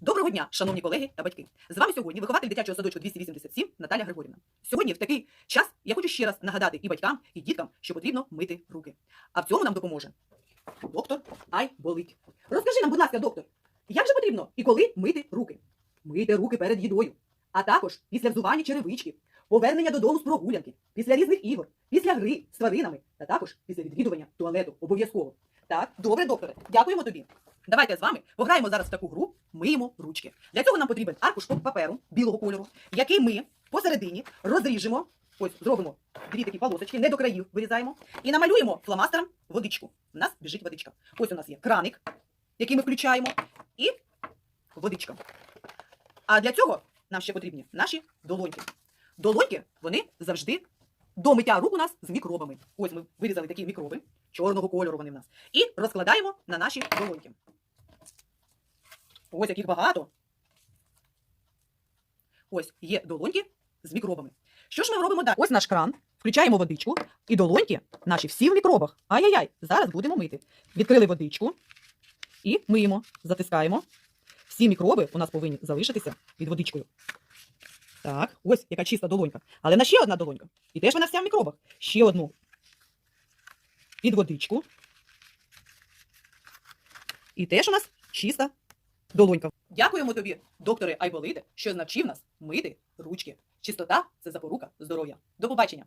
Доброго дня, шановні колеги та батьки. З вами сьогодні вихователь дитячого садочку 287 Наталя Григорівна. Сьогодні в такий час я хочу ще раз нагадати і батькам, і діткам, що потрібно мити руки. А в цьому нам допоможе доктор Ай болить. Розкажи нам, будь ласка, доктор, як же потрібно і коли мити руки? Мити руки перед їдою, а також після взування черевички, повернення додому з прогулянки, після різних ігор, після гри з тваринами, та також після відвідування туалету обов'язково. Так, добре, докторе, дякуємо тобі. Давайте з вами пограємо зараз в таку гру Миємо ручки. Для цього нам потрібен аркуш паперу білого кольору, який ми посередині розріжемо. Ось зробимо дві такі полосочки, не до країв вирізаємо, і намалюємо фломастером водичку. У нас біжить водичка. Ось у нас є краник, який ми включаємо, і водичка. А для цього нам ще потрібні наші долоньки. Долоньки, вони завжди до миття рук у нас з мікробами. Ось ми вирізали такі мікроби, чорного кольору вони в нас. І розкладаємо на наші долоньки. Ось яких багато. Ось є долоньки з мікробами. Що ж ми робимо далі? Ось наш кран. Включаємо водичку, і долоньки наші всі в мікробах. Ай-яй-яй, зараз будемо мити. Відкрили водичку і миємо, затискаємо. Всі мікроби у нас повинні залишитися під водичкою. Так, ось яка чиста долонька. Але на ще одна долонька. І теж вона вся в мікробах. Ще одну. Під водичку. І теж у нас чиста долонька. Дякуємо тобі, докторе Айболиде, що навчив нас мити ручки. Чистота це запорука здоров'я. До побачення.